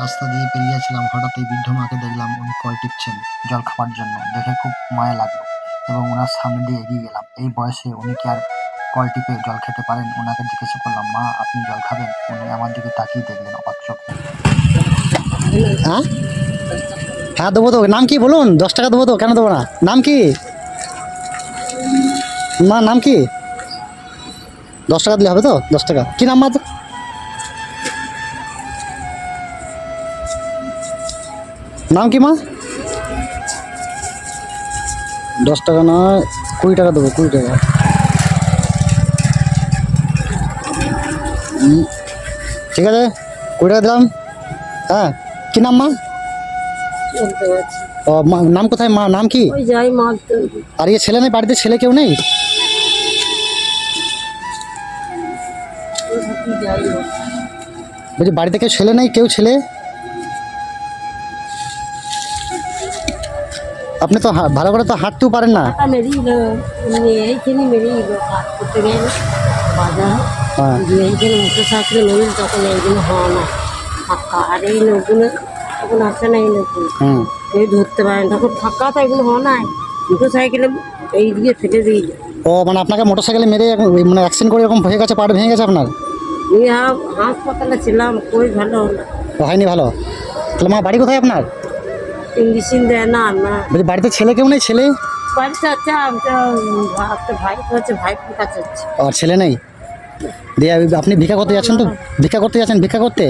রাস্তা দিয়ে পেরিয়েছিলাম হঠাৎ এই বৃদ্ধ মাকে দেখলাম উনি কল টিপছেন জল খাবার জন্য। দেখে খুব মায়া লাগল এবং ওনার সামনে দিয়ে এগিয়ে গেলাম। এই বয়সে উনি কি আর কল টিপে জল খেতে পারেন? ওনাকে জিজ্ঞাসা করলাম, মা, আপনি জল খাবেন? উনি আমার দিকে তাকিয়ে দেখলেন অবাক হ্যাঁ? হ্যাঁ দেবো তো। নাম কি বলুন? দশ টাকা দেবো তো। কেন দেবো না? নাম কি? মা, নাম কি? দশ টাকা দিলে হবে তো? দশ টাকা। কি নাম মা? নাম কি মা? দশ টাকা নয় কুড়ি টাকা দেবো কুড়ি টাকা। ঠিক আছে কুড়ি টাকা দিলাম। হ্যাঁ কি নাম মা? ও নাম কোথায় মা? নাম কি? আর ইয়ে ছেলে নেই বাড়িতে ছেলে কেউ নেই। বলছি বাড়িতে কেউ ছেলে নেই কেউ ছেলে? আপনি তো ভালো করে তো হাঁটতেও পারেন না। করতে হ্যাঁ। আর এই লোকগুলো তখন আসে না এই লোকগুলো। কেউ ধরতে পারে তখন ফাঁকা তো এগুলো হয় না। মোটর সাইকেলে এই দিকে ফেলে যায় ও মানে আপনাকে মোটর সাইকেলে মেরে মানে অ্যাক্সিডেন্ট করে এরকম হয়ে গেছে পাড় ভেঙে গেছে আপনার? এই হাসপাতালে ছিলাম কই ভালো হয়নি ভালো। তাহলে মা বাড়ি কোথায় আপনার? ইঞ্জেকশন দেয় না না। বলছি বাড়িতে ছেলে কেউ নেই? ছেলে? বাড়িতে আছে আমি একটা ভাই হচ্ছে ভাই কাছে আছে আর ছেলে নেই? দিয়ে আপনি ভিক্ষা করতে যাচ্ছেন তো? ভিক্ষা করতে যাচ্ছেন? ভিক্ষা করতে?